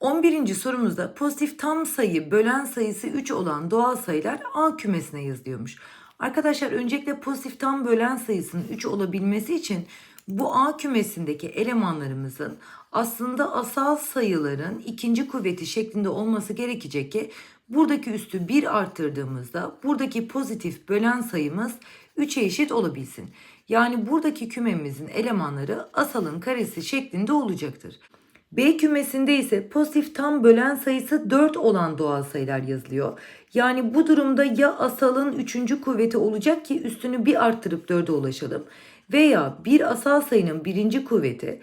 11. sorumuzda pozitif tam sayı bölen sayısı 3 olan doğal sayılar A kümesine yazılıyormuş. Arkadaşlar öncelikle pozitif tam bölen sayısının 3 olabilmesi için bu A kümesindeki elemanlarımızın aslında asal sayıların ikinci kuvveti şeklinde olması gerekecek ki buradaki üstü 1 arttırdığımızda buradaki pozitif bölen sayımız 3'e eşit olabilsin. Yani buradaki kümemizin elemanları asalın karesi şeklinde olacaktır. B kümesinde ise pozitif tam bölen sayısı 4 olan doğal sayılar yazılıyor. Yani bu durumda ya asalın 3. kuvveti olacak ki üstünü bir arttırıp 4'e ulaşalım veya bir asal sayının birinci kuvveti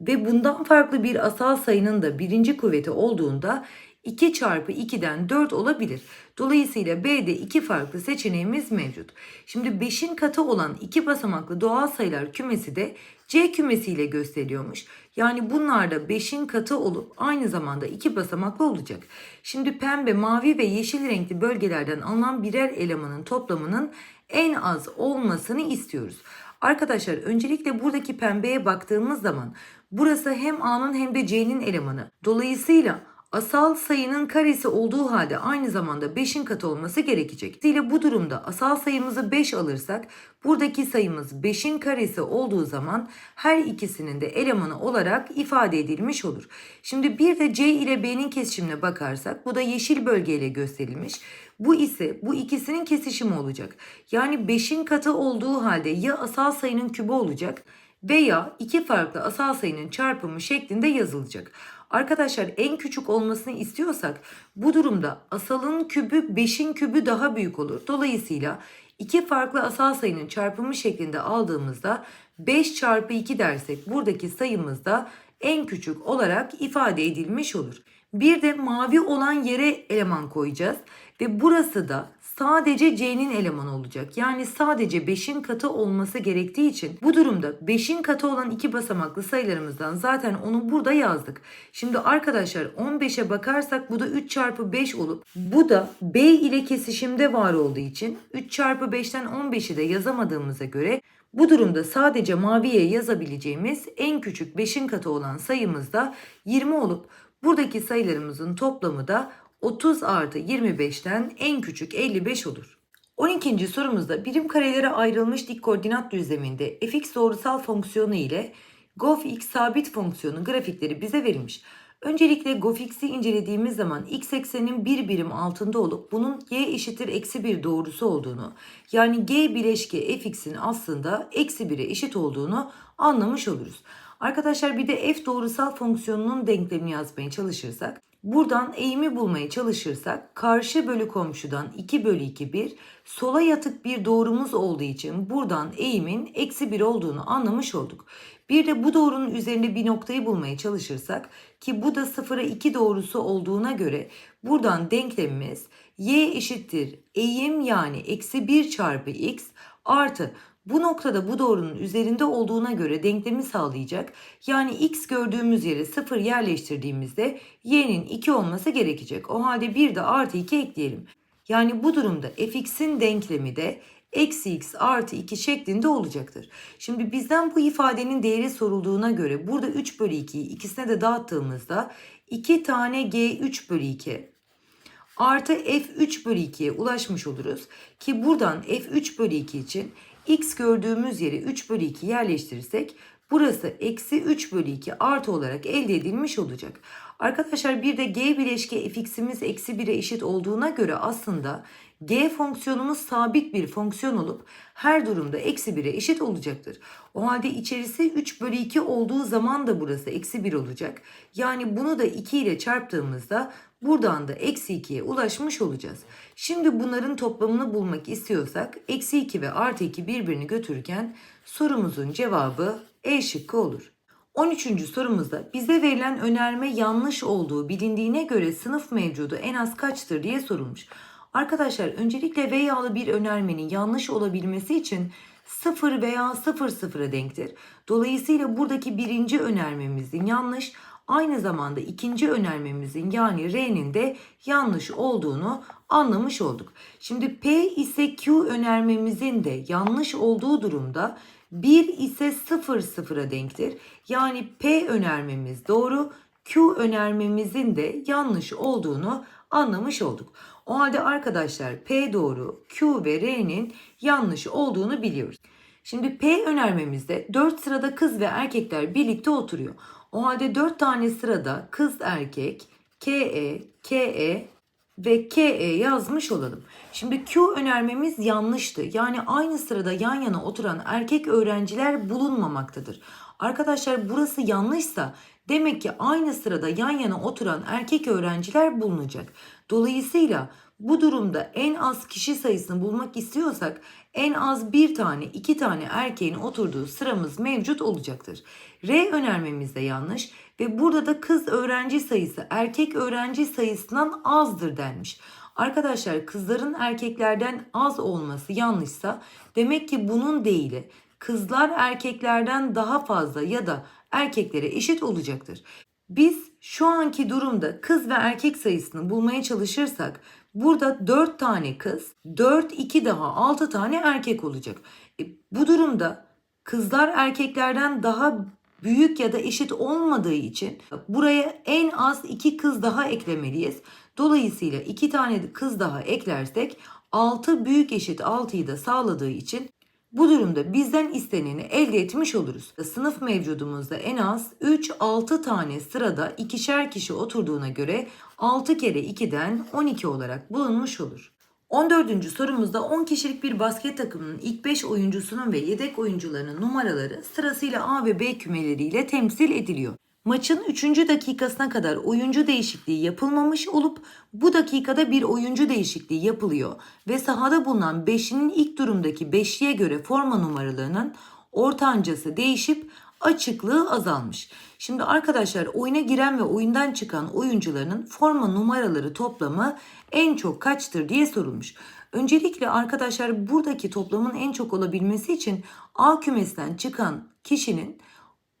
ve bundan farklı bir asal sayının da birinci kuvveti olduğunda 2 çarpı 2'den 4 olabilir. Dolayısıyla B'de iki farklı seçeneğimiz mevcut. Şimdi 5'in katı olan iki basamaklı doğal sayılar kümesi de C kümesiyle gösteriliyormuş. Yani bunlar da 5'in katı olup aynı zamanda iki basamaklı olacak. Şimdi pembe, mavi ve yeşil renkli bölgelerden alınan birer elemanın toplamının en az olmasını istiyoruz. Arkadaşlar öncelikle buradaki pembeye baktığımız zaman burası hem A'nın hem de C'nin elemanı. Dolayısıyla asal sayının karesi olduğu halde aynı zamanda 5'in katı olması gerekecek. Dolayısıyla bu durumda asal sayımızı 5 alırsak buradaki sayımız 5'in karesi olduğu zaman her ikisinin de elemanı olarak ifade edilmiş olur. Şimdi bir de C ile B'nin kesişimine bakarsak bu da yeşil bölgeyle gösterilmiş. Bu ise bu ikisinin kesişimi olacak. Yani 5'in katı olduğu halde ya asal sayının kübü olacak veya iki farklı asal sayının çarpımı şeklinde yazılacak. Arkadaşlar en küçük olmasını istiyorsak bu durumda asalın kübü 5'in kübü daha büyük olur. Dolayısıyla iki farklı asal sayının çarpımı şeklinde aldığımızda 5 çarpı 2 dersek buradaki sayımız da en küçük olarak ifade edilmiş olur. Bir de mavi olan yere eleman koyacağız ve burası da sadece C'nin elemanı olacak. Yani sadece 5'in katı olması gerektiği için bu durumda 5'in katı olan iki basamaklı sayılarımızdan zaten onu burada yazdık. Şimdi arkadaşlar 15'e bakarsak bu da 3 çarpı 5 olup bu da B ile kesişimde var olduğu için 3 çarpı 5'ten 15'i de yazamadığımıza göre bu durumda sadece maviye yazabileceğimiz en küçük 5'in katı olan sayımız da 20 olup buradaki sayılarımızın toplamı da 30 artı 25'ten en küçük 55 olur. 12. sorumuzda birim karelere ayrılmış dik koordinat düzleminde fx doğrusal fonksiyonu ile gofx sabit fonksiyonu grafikleri bize verilmiş. Öncelikle gofx'i incelediğimiz zaman x eksenin bir birim altında olup bunun y eşittir eksi bir doğrusu olduğunu yani g bileşke fx'in aslında eksi 1'e eşit olduğunu anlamış oluruz. Arkadaşlar bir de f doğrusal fonksiyonunun denklemini yazmaya çalışırsak Buradan eğimi bulmaya çalışırsak karşı bölü komşudan 2 bölü 2 1 sola yatık bir doğrumuz olduğu için buradan eğimin eksi 1 olduğunu anlamış olduk. Bir de bu doğrunun üzerinde bir noktayı bulmaya çalışırsak ki bu da 0'a 2 doğrusu olduğuna göre buradan denklemimiz y eşittir eğim yani eksi 1 çarpı x artı bu noktada bu doğrunun üzerinde olduğuna göre denklemi sağlayacak. Yani x gördüğümüz yere 0 yerleştirdiğimizde y'nin 2 olması gerekecek. O halde bir de artı 2 ekleyelim. Yani bu durumda fx'in denklemi de eksi x artı 2 şeklinde olacaktır. Şimdi bizden bu ifadenin değeri sorulduğuna göre burada 3 bölü 2'yi ikisine de dağıttığımızda 2 tane g 3 bölü 2 artı f3 bölü 2'ye ulaşmış oluruz. Ki buradan f3 bölü 2 için x gördüğümüz yere 3 bölü 2 yerleştirirsek burası eksi 3 bölü 2 artı olarak elde edilmiş olacak. Arkadaşlar bir de g bileşke fx'imiz eksi 1'e eşit olduğuna göre aslında g fonksiyonumuz sabit bir fonksiyon olup her durumda eksi 1'e eşit olacaktır. O halde içerisi 3 bölü 2 olduğu zaman da burası eksi 1 olacak. Yani bunu da 2 ile çarptığımızda buradan da eksi 2'ye ulaşmış olacağız. Şimdi bunların toplamını bulmak istiyorsak eksi 2 ve artı 2 birbirini götürürken sorumuzun cevabı E şıkkı olur. 13. sorumuzda bize verilen önerme yanlış olduğu bilindiğine göre sınıf mevcudu en az kaçtır diye sorulmuş. Arkadaşlar öncelikle veyalı bir önermenin yanlış olabilmesi için 0 veya 0 sıfıra denktir. Dolayısıyla buradaki birinci önermemizin yanlış, aynı zamanda ikinci önermemizin yani R'nin de yanlış olduğunu anlamış olduk. Şimdi P ise Q önermemizin de yanlış olduğu durumda 1 ise 0 sıfıra denktir. Yani P önermemiz doğru, Q önermemizin de yanlış olduğunu anlamış olduk. O halde arkadaşlar P doğru, Q ve R'nin yanlış olduğunu biliyoruz. Şimdi P önermemizde 4 sırada kız ve erkekler birlikte oturuyor. O halde 4 tane sırada kız erkek, KE, KE ve KE yazmış olalım. Şimdi Q önermemiz yanlıştı. Yani aynı sırada yan yana oturan erkek öğrenciler bulunmamaktadır. Arkadaşlar burası yanlışsa demek ki aynı sırada yan yana oturan erkek öğrenciler bulunacak. Dolayısıyla bu durumda en az kişi sayısını bulmak istiyorsak en az bir tane iki tane erkeğin oturduğu sıramız mevcut olacaktır. R önermemiz de yanlış ve burada da kız öğrenci sayısı erkek öğrenci sayısından azdır denmiş. Arkadaşlar kızların erkeklerden az olması yanlışsa demek ki bunun değili kızlar erkeklerden daha fazla ya da erkeklere eşit olacaktır. Biz şu anki durumda kız ve erkek sayısını bulmaya çalışırsak burada 4 tane kız, 4 2 daha 6 tane erkek olacak. E, bu durumda kızlar erkeklerden daha büyük ya da eşit olmadığı için buraya en az 2 kız daha eklemeliyiz. Dolayısıyla 2 tane kız daha eklersek 6 büyük eşit 6'yı da sağladığı için bu durumda bizden isteneni elde etmiş oluruz. Sınıf mevcudumuzda en az 3-6 tane sırada ikişer kişi oturduğuna göre 6 kere 2'den 12 olarak bulunmuş olur. 14. sorumuzda 10 kişilik bir basket takımının ilk 5 oyuncusunun ve yedek oyuncularının numaraları sırasıyla A ve B kümeleriyle temsil ediliyor. Maçın 3. dakikasına kadar oyuncu değişikliği yapılmamış olup bu dakikada bir oyuncu değişikliği yapılıyor ve sahada bulunan 5'inin ilk durumdaki 5'liye göre forma numaralarının ortancası değişip açıklığı azalmış. Şimdi arkadaşlar oyuna giren ve oyundan çıkan oyuncuların forma numaraları toplamı en çok kaçtır diye sorulmuş. Öncelikle arkadaşlar buradaki toplamın en çok olabilmesi için A kümesinden çıkan kişinin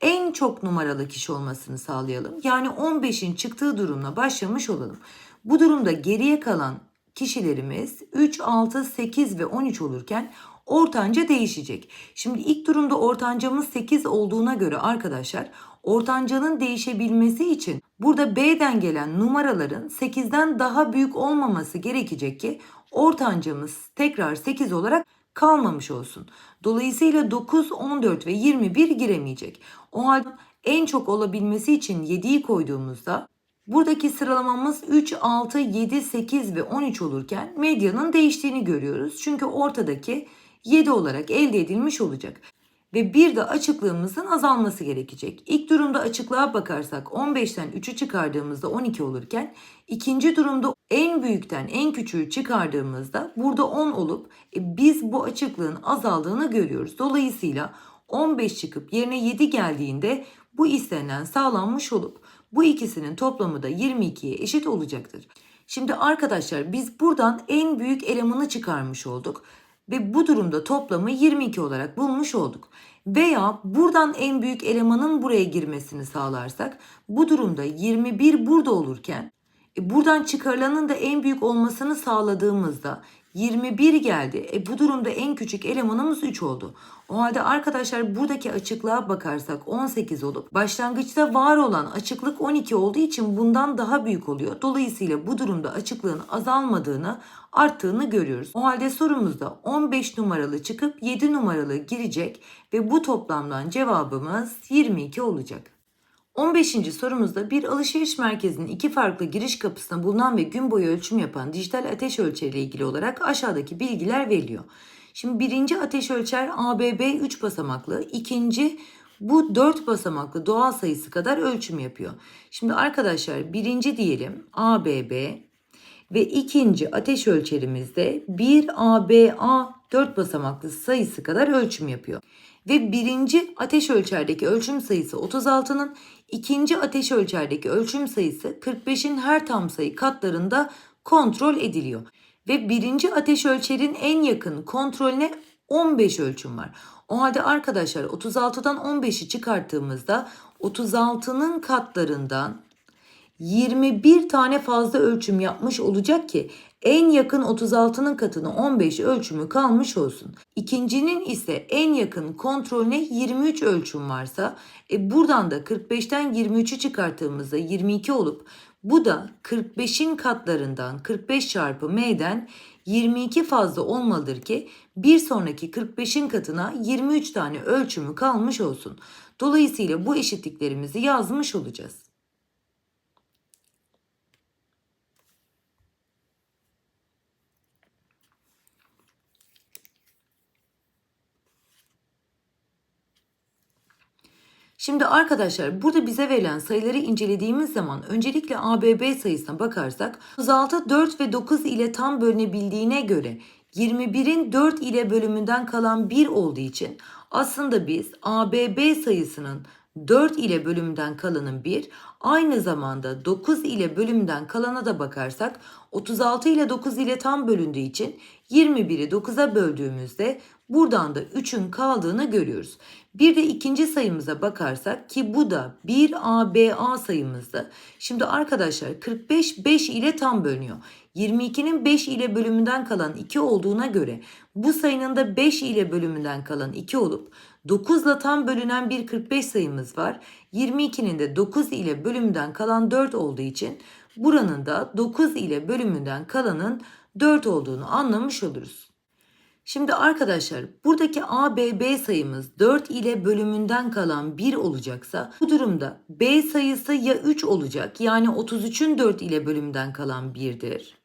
en çok numaralı kişi olmasını sağlayalım. Yani 15'in çıktığı durumla başlamış olalım. Bu durumda geriye kalan kişilerimiz 3, 6, 8 ve 13 olurken ortanca değişecek. Şimdi ilk durumda ortancamız 8 olduğuna göre arkadaşlar ortancanın değişebilmesi için burada B'den gelen numaraların 8'den daha büyük olmaması gerekecek ki ortancamız tekrar 8 olarak kalmamış olsun. Dolayısıyla 9, 14 ve 21 giremeyecek. O halde en çok olabilmesi için 7'yi koyduğumuzda buradaki sıralamamız 3, 6, 7, 8 ve 13 olurken medyanın değiştiğini görüyoruz. Çünkü ortadaki 7 olarak elde edilmiş olacak. Ve bir de açıklığımızın azalması gerekecek. İlk durumda açıklığa bakarsak 15'ten 3'ü çıkardığımızda 12 olurken ikinci durumda en büyükten en küçüğü çıkardığımızda burada 10 olup e, biz bu açıklığın azaldığını görüyoruz. Dolayısıyla 15 çıkıp yerine 7 geldiğinde bu istenen sağlanmış olup bu ikisinin toplamı da 22'ye eşit olacaktır. Şimdi arkadaşlar biz buradan en büyük elemanı çıkarmış olduk ve bu durumda toplamı 22 olarak bulmuş olduk. Veya buradan en büyük elemanın buraya girmesini sağlarsak bu durumda 21 burada olurken e, buradan çıkarılanın da en büyük olmasını sağladığımızda 21 geldi. E bu durumda en küçük elemanımız 3 oldu. O halde arkadaşlar buradaki açıklığa bakarsak 18 olup başlangıçta var olan açıklık 12 olduğu için bundan daha büyük oluyor. Dolayısıyla bu durumda açıklığın azalmadığını arttığını görüyoruz. O halde sorumuzda 15 numaralı çıkıp 7 numaralı girecek ve bu toplamdan cevabımız 22 olacak. 15. sorumuzda bir alışveriş merkezinin iki farklı giriş kapısına bulunan ve gün boyu ölçüm yapan dijital ateş ölçeriyle ilgili olarak aşağıdaki bilgiler veriliyor. Şimdi birinci ateş ölçer ABB 3 basamaklı, ikinci bu 4 basamaklı doğal sayısı kadar ölçüm yapıyor. Şimdi arkadaşlar birinci diyelim ABB ve ikinci ateş ölçerimizde 1 ABA 4 basamaklı sayısı kadar ölçüm yapıyor. Ve birinci ateş ölçerdeki ölçüm sayısı 36'nın, ikinci ateş ölçerdeki ölçüm sayısı 45'in her tam sayı katlarında kontrol ediliyor. Ve birinci ateş ölçerin en yakın kontrolüne 15 ölçüm var. O halde arkadaşlar 36'dan 15'i çıkarttığımızda 36'nın katlarından 21 tane fazla ölçüm yapmış olacak ki En yakın 36'nın katını 15 ölçümü kalmış olsun. İkincinin ise en yakın kontrolüne 23 ölçüm varsa e buradan da 45'ten 23'ü çıkarttığımızda 22 olup bu da 45'in katlarından 45 çarpı m'den 22 fazla olmalıdır ki bir sonraki 45'in katına 23 tane ölçümü kalmış olsun. Dolayısıyla bu eşitliklerimizi yazmış olacağız. Şimdi arkadaşlar burada bize verilen sayıları incelediğimiz zaman öncelikle ABB sayısına bakarsak 36 4 ve 9 ile tam bölünebildiğine göre 21'in 4 ile bölümünden kalan 1 olduğu için aslında biz ABB sayısının 4 ile bölümünden kalanın 1, aynı zamanda 9 ile bölümünden kalana da bakarsak 36 ile 9 ile tam bölündüğü için 21'i 9'a böldüğümüzde buradan da 3'ün kaldığını görüyoruz. Bir de ikinci sayımıza bakarsak ki bu da 1ABA sayımızdı. Şimdi arkadaşlar 45 5 ile tam bölünüyor. 22'nin 5 ile bölümünden kalan 2 olduğuna göre bu sayının da 5 ile bölümünden kalan 2 olup 9 ile tam bölünen bir 45 sayımız var. 22'nin de 9 ile bölümünden kalan 4 olduğu için buranın da 9 ile bölümünden kalanın 4 olduğunu anlamış oluruz. Şimdi arkadaşlar buradaki ABB sayımız 4 ile bölümünden kalan 1 olacaksa bu durumda B sayısı ya 3 olacak yani 33'ün 4 ile bölümünden kalan 1'dir.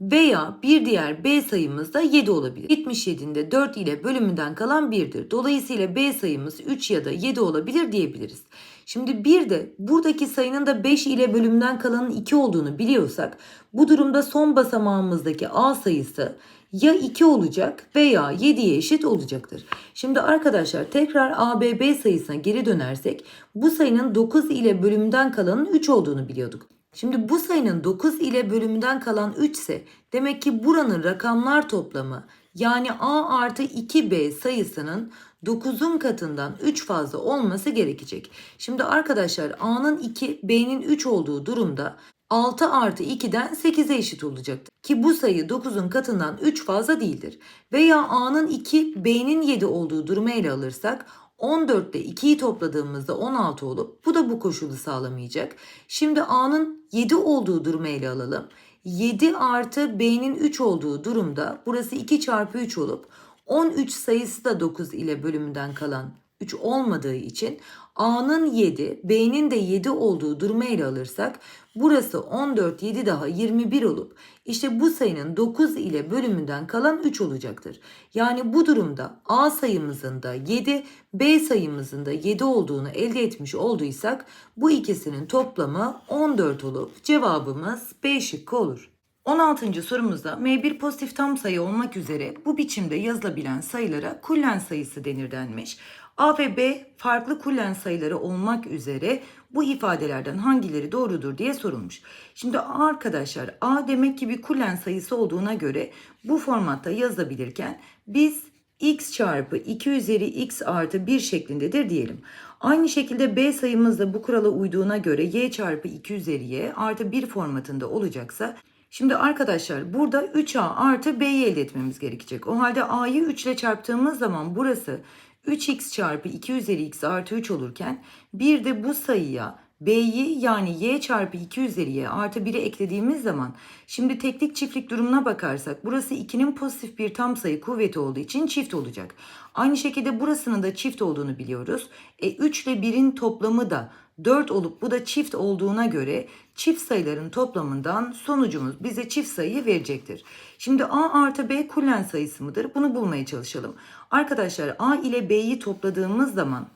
Veya bir diğer B sayımız da 7 olabilir. 77'nin de 4 ile bölümünden kalan 1'dir. Dolayısıyla B sayımız 3 ya da 7 olabilir diyebiliriz. Şimdi bir de buradaki sayının da 5 ile bölümden kalanın 2 olduğunu biliyorsak bu durumda son basamağımızdaki A sayısı ya 2 olacak veya 7'ye eşit olacaktır. Şimdi arkadaşlar tekrar ABB sayısına geri dönersek bu sayının 9 ile bölümden kalanın 3 olduğunu biliyorduk. Şimdi bu sayının 9 ile bölümünden kalan 3 ise demek ki buranın rakamlar toplamı yani A artı 2B sayısının 9'un katından 3 fazla olması gerekecek. Şimdi arkadaşlar A'nın 2, B'nin 3 olduğu durumda 6 artı 2'den 8'e eşit olacaktır. Ki bu sayı 9'un katından 3 fazla değildir. Veya A'nın 2, B'nin 7 olduğu durumu ele alırsak 14 ile 2'yi topladığımızda 16 olup bu da bu koşulu sağlamayacak. Şimdi A'nın 7 olduğu durumu ele alalım. 7 artı B'nin 3 olduğu durumda burası 2 çarpı 3 olup 13 sayısı da 9 ile bölümünden kalan 3 olmadığı için A'nın 7, B'nin de 7 olduğu durumu ele alırsak burası 14, 7 daha 21 olup işte bu sayının 9 ile bölümünden kalan 3 olacaktır. Yani bu durumda A sayımızın da 7, B sayımızın da 7 olduğunu elde etmiş olduysak bu ikisinin toplamı 14 olup cevabımız B şıkkı olur. 16. sorumuzda M1 pozitif tam sayı olmak üzere bu biçimde yazılabilen sayılara kullen sayısı denir denmiş. A ve B farklı kullen sayıları olmak üzere bu ifadelerden hangileri doğrudur diye sorulmuş. Şimdi arkadaşlar A demek ki bir kullen sayısı olduğuna göre bu formatta yazabilirken biz x çarpı 2 üzeri x artı 1 şeklindedir diyelim. Aynı şekilde b sayımız da bu kurala uyduğuna göre y çarpı 2 üzeri y artı 1 formatında olacaksa Şimdi arkadaşlar burada 3a artı b'yi elde etmemiz gerekecek. O halde a'yı 3 ile çarptığımız zaman burası 3x çarpı 2 üzeri x artı 3 olurken bir de bu sayıya b'yi yani y çarpı 2 üzeri y artı 1'i eklediğimiz zaman şimdi teklik çiftlik durumuna bakarsak burası 2'nin pozitif bir tam sayı kuvveti olduğu için çift olacak. Aynı şekilde burasının da çift olduğunu biliyoruz. E 3 ile 1'in toplamı da 4 olup bu da çift olduğuna göre çift sayıların toplamından sonucumuz bize çift sayıyı verecektir. Şimdi A artı B kullen sayısı mıdır? Bunu bulmaya çalışalım. Arkadaşlar A ile B'yi topladığımız zaman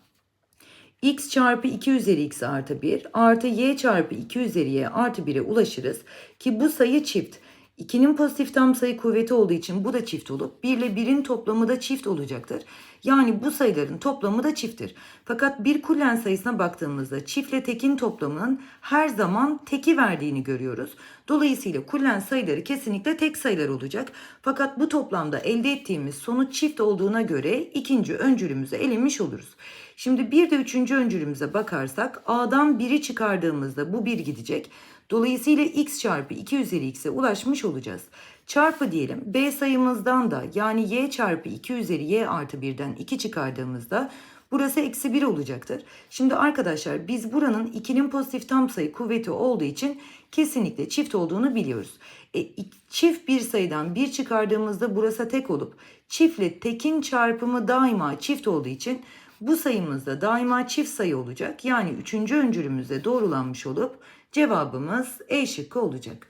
x çarpı 2 üzeri x artı 1 artı y çarpı 2 üzeri y artı 1'e ulaşırız. Ki bu sayı çift. 2'nin pozitif tam sayı kuvveti olduğu için bu da çift olup 1 ile 1'in toplamı da çift olacaktır. Yani bu sayıların toplamı da çifttir. Fakat bir kullen sayısına baktığımızda çiftle tekin toplamının her zaman teki verdiğini görüyoruz. Dolayısıyla kullen sayıları kesinlikle tek sayılar olacak. Fakat bu toplamda elde ettiğimiz sonuç çift olduğuna göre ikinci öncülümüzü elemiş oluruz. Şimdi bir de üçüncü öncülümüze bakarsak A'dan 1'i çıkardığımızda bu 1 gidecek. Dolayısıyla x çarpı 2 üzeri x'e ulaşmış olacağız. Çarpı diyelim b sayımızdan da yani y çarpı 2 üzeri y artı 1'den 2 çıkardığımızda burası eksi 1 olacaktır. Şimdi arkadaşlar biz buranın 2'nin pozitif tam sayı kuvveti olduğu için kesinlikle çift olduğunu biliyoruz. E, çift bir sayıdan 1 çıkardığımızda burası tek olup çiftle tekin çarpımı daima çift olduğu için bu sayımız da daima çift sayı olacak. Yani üçüncü öncülümüzde doğrulanmış olup cevabımız E şıkkı olacak.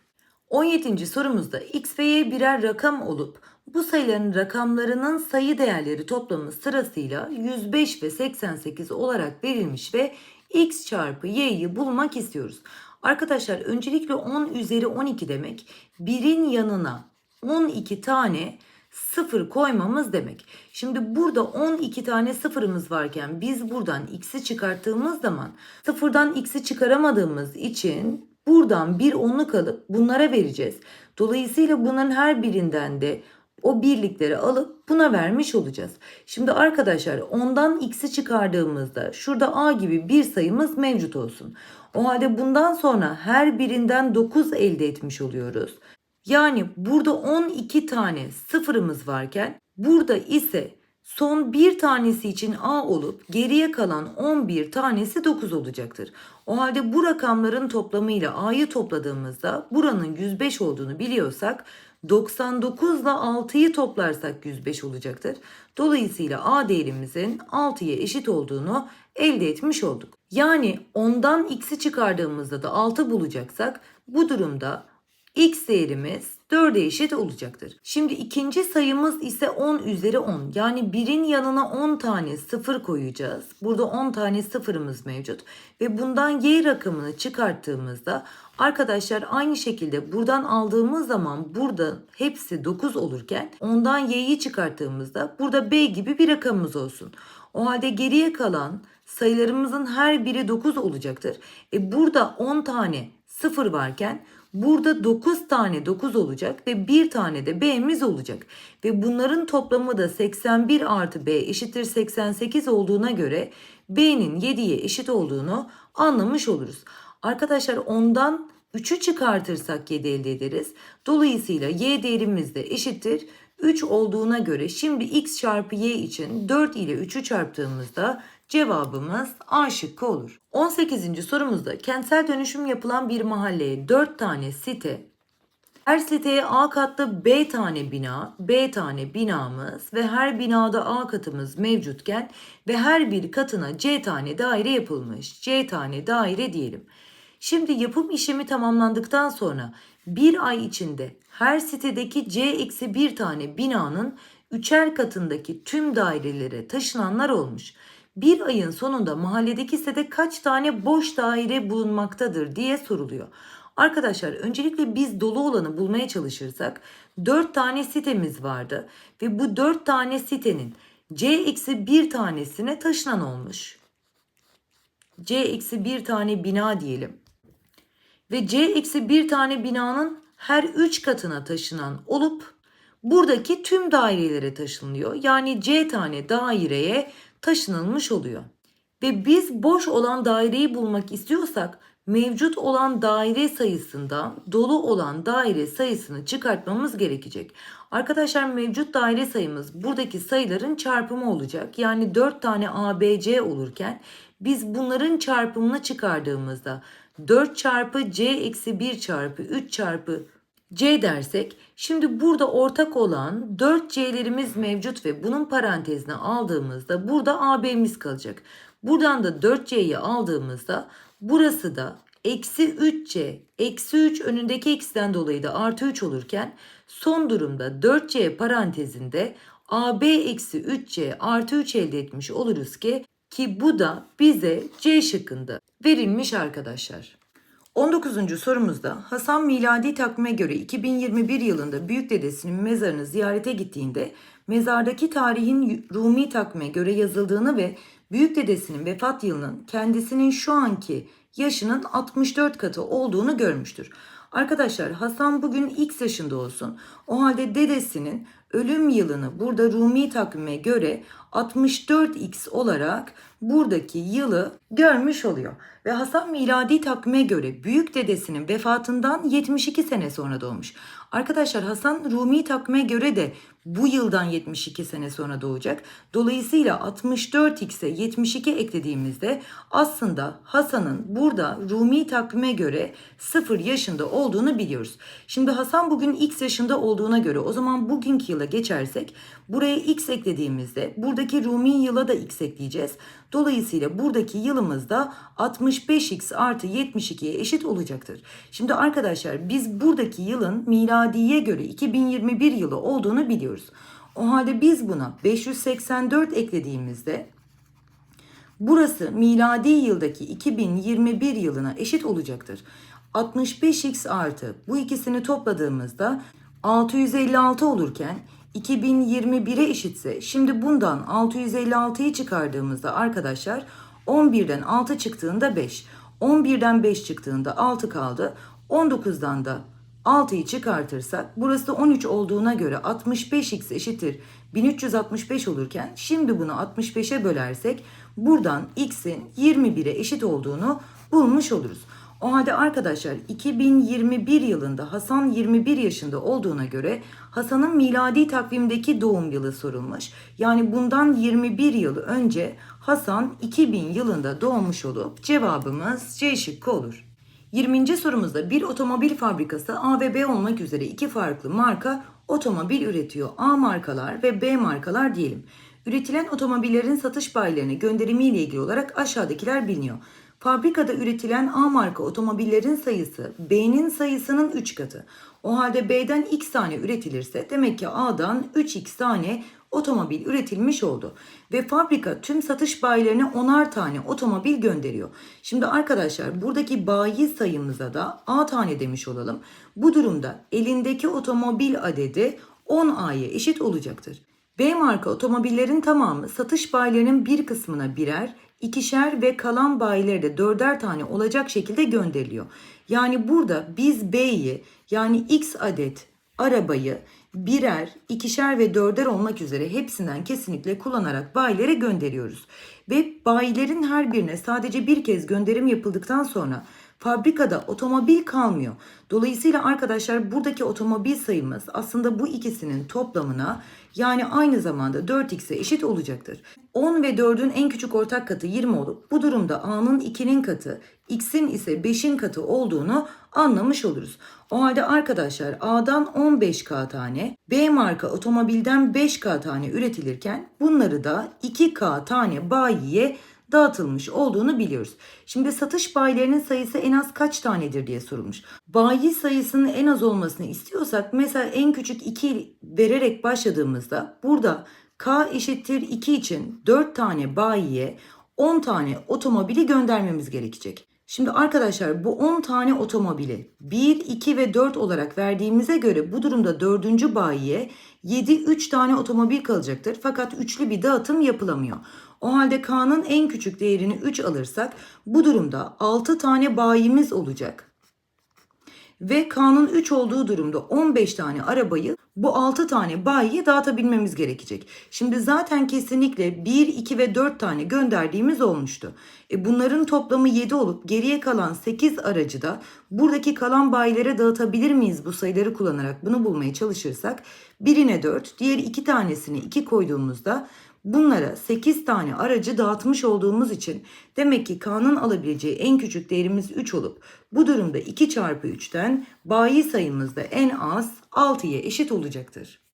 17. sorumuzda x ve y birer rakam olup bu sayıların rakamlarının sayı değerleri toplamı sırasıyla 105 ve 88 olarak verilmiş ve x çarpı y'yi bulmak istiyoruz. Arkadaşlar öncelikle 10 üzeri 12 demek birin yanına 12 tane sıfır koymamız demek. Şimdi burada 12 tane sıfırımız varken biz buradan x'i çıkarttığımız zaman sıfırdan x'i çıkaramadığımız için buradan bir onluk alıp bunlara vereceğiz. Dolayısıyla bunların her birinden de o birlikleri alıp buna vermiş olacağız. Şimdi arkadaşlar ondan x'i çıkardığımızda şurada a gibi bir sayımız mevcut olsun. O halde bundan sonra her birinden 9 elde etmiş oluyoruz. Yani burada 12 tane sıfırımız varken burada ise son bir tanesi için A olup geriye kalan 11 tanesi 9 olacaktır. O halde bu rakamların toplamıyla A'yı topladığımızda buranın 105 olduğunu biliyorsak 99 ile 6'yı toplarsak 105 olacaktır. Dolayısıyla A değerimizin 6'ya eşit olduğunu elde etmiş olduk. Yani ondan x'i çıkardığımızda da 6 bulacaksak bu durumda x değerimiz 4'e eşit olacaktır. Şimdi ikinci sayımız ise 10 üzeri 10. Yani birin yanına 10 tane sıfır koyacağız. Burada 10 tane sıfırımız mevcut. Ve bundan y rakamını çıkarttığımızda arkadaşlar aynı şekilde buradan aldığımız zaman burada hepsi 9 olurken ondan y'yi çıkarttığımızda burada b gibi bir rakamımız olsun. O halde geriye kalan sayılarımızın her biri 9 olacaktır. E burada 10 tane sıfır varken Burada 9 tane 9 olacak ve 1 tane de B'miz olacak. Ve bunların toplamı da 81 artı B eşittir 88 olduğuna göre B'nin 7'ye eşit olduğunu anlamış oluruz. Arkadaşlar ondan 3'ü çıkartırsak 7 elde ederiz. Dolayısıyla y değerimiz de eşittir 3 olduğuna göre şimdi x çarpı y için 4 ile 3'ü çarptığımızda Cevabımız A şıkkı olur. 18. sorumuzda kentsel dönüşüm yapılan bir mahalleye 4 tane site, her siteye A katlı B tane bina, B tane binamız ve her binada A katımız mevcutken ve her bir katına C tane daire yapılmış. C tane daire diyelim. Şimdi yapım işlemi tamamlandıktan sonra bir ay içinde her sitedeki C eksi bir tane binanın üçer katındaki tüm dairelere taşınanlar olmuş bir ayın sonunda mahalledeki sitede kaç tane boş daire bulunmaktadır diye soruluyor. Arkadaşlar öncelikle biz dolu olanı bulmaya çalışırsak 4 tane sitemiz vardı ve bu 4 tane sitenin C eksi bir tanesine taşınan olmuş. C eksi bir tane bina diyelim. Ve C eksi bir tane binanın her 3 katına taşınan olup buradaki tüm dairelere taşınıyor. Yani C tane daireye taşınılmış oluyor. Ve biz boş olan daireyi bulmak istiyorsak mevcut olan daire sayısından dolu olan daire sayısını çıkartmamız gerekecek. Arkadaşlar mevcut daire sayımız buradaki sayıların çarpımı olacak. Yani 4 tane ABC olurken biz bunların çarpımını çıkardığımızda 4 çarpı C eksi 1 çarpı 3 çarpı C dersek şimdi burada ortak olan 4C'lerimiz mevcut ve bunun parantezine aldığımızda burada AB'miz kalacak. Buradan da 4C'yi aldığımızda burası da eksi 3C eksi 3 önündeki x'ten dolayı da artı 3 olurken son durumda 4C parantezinde AB eksi 3C artı 3 elde etmiş oluruz ki ki bu da bize C şıkkında verilmiş arkadaşlar. 19. sorumuzda Hasan miladi takvime göre 2021 yılında büyük dedesinin mezarını ziyarete gittiğinde mezardaki tarihin Rumi takvime göre yazıldığını ve büyük dedesinin vefat yılının kendisinin şu anki yaşının 64 katı olduğunu görmüştür. Arkadaşlar Hasan bugün X yaşında olsun. O halde dedesinin ölüm yılını burada Rumi takvime göre 64x olarak buradaki yılı görmüş oluyor. Ve Hasan miladi takvime göre büyük dedesinin vefatından 72 sene sonra doğmuş. Arkadaşlar Hasan Rumi takvime göre de bu yıldan 72 sene sonra doğacak. Dolayısıyla 64x'e 72 eklediğimizde aslında Hasan'ın burada Rumi takvime göre 0 yaşında olduğunu biliyoruz. Şimdi Hasan bugün x yaşında olduğuna göre o zaman bugünkü yıla geçersek buraya x eklediğimizde buradaki Rumi yıla da x ekleyeceğiz. Dolayısıyla buradaki yılımız da 65x artı 72'ye eşit olacaktır. Şimdi arkadaşlar biz buradaki yılın miladiye göre 2021 yılı olduğunu biliyoruz. O halde biz buna 584 eklediğimizde burası miladi yıldaki 2021 yılına eşit olacaktır. 65x artı bu ikisini topladığımızda 656 olurken 2021'e eşitse şimdi bundan 656'yı çıkardığımızda arkadaşlar 11'den 6 çıktığında 5. 11'den 5 çıktığında 6 kaldı. 19'dan da 6'yı çıkartırsak burası da 13 olduğuna göre 65x eşittir 1365 olurken şimdi bunu 65'e bölersek buradan x'in 21'e eşit olduğunu bulmuş oluruz. O halde arkadaşlar 2021 yılında Hasan 21 yaşında olduğuna göre Hasan'ın miladi takvimdeki doğum yılı sorulmuş. Yani bundan 21 yıl önce Hasan 2000 yılında doğmuş olup cevabımız C şıkkı olur. 20. sorumuzda bir otomobil fabrikası A ve B olmak üzere iki farklı marka otomobil üretiyor. A markalar ve B markalar diyelim. Üretilen otomobillerin satış bayilerine gönderimiyle ilgili olarak aşağıdakiler biliniyor. Fabrikada üretilen A marka otomobillerin sayısı B'nin sayısının 3 katı. O halde B'den X tane üretilirse demek ki A'dan 3X tane otomobil üretilmiş oldu. Ve fabrika tüm satış bayilerine 10'ar tane otomobil gönderiyor. Şimdi arkadaşlar buradaki bayi sayımıza da A tane demiş olalım. Bu durumda elindeki otomobil adedi 10A'ya eşit olacaktır. B marka otomobillerin tamamı satış bayilerinin bir kısmına birer, ikişer ve kalan bayilere de dörder tane olacak şekilde gönderiliyor. Yani burada biz B'yi yani X adet arabayı birer, ikişer ve dörder olmak üzere hepsinden kesinlikle kullanarak bayilere gönderiyoruz. Ve bayilerin her birine sadece bir kez gönderim yapıldıktan sonra fabrikada otomobil kalmıyor. Dolayısıyla arkadaşlar buradaki otomobil sayımız aslında bu ikisinin toplamına yani aynı zamanda 4x'e eşit olacaktır. 10 ve 4'ün en küçük ortak katı 20 olup bu durumda a'nın 2'nin katı x'in ise 5'in katı olduğunu anlamış oluruz. O halde arkadaşlar A'dan 15K tane, B marka otomobilden 5K tane üretilirken bunları da 2K tane bayiye dağıtılmış olduğunu biliyoruz. Şimdi satış bayilerinin sayısı en az kaç tanedir diye sorulmuş. Bayi sayısının en az olmasını istiyorsak mesela en küçük 2 vererek başladığımızda burada K eşittir 2 için 4 tane bayiye 10 tane otomobili göndermemiz gerekecek. Şimdi arkadaşlar bu 10 tane otomobili 1, 2 ve 4 olarak verdiğimize göre bu durumda 4. bayiye 7, 3 tane otomobil kalacaktır. Fakat üçlü bir dağıtım yapılamıyor. O halde K'nın en küçük değerini 3 alırsak bu durumda 6 tane bayimiz olacak. Ve K'nın 3 olduğu durumda 15 tane arabayı bu 6 tane bayiye dağıtabilmemiz gerekecek. Şimdi zaten kesinlikle 1, 2 ve 4 tane gönderdiğimiz olmuştu. E bunların toplamı 7 olup geriye kalan 8 aracı da buradaki kalan bayilere dağıtabilir miyiz bu sayıları kullanarak bunu bulmaya çalışırsak birine 4, diğer 2 tanesini 2 koyduğumuzda Bunlara 8 tane aracı dağıtmış olduğumuz için demek ki K'nın alabileceği en küçük değerimiz 3 olup bu durumda 2 çarpı 3'ten bayi sayımız da en az 6'ya eşit olacaktır.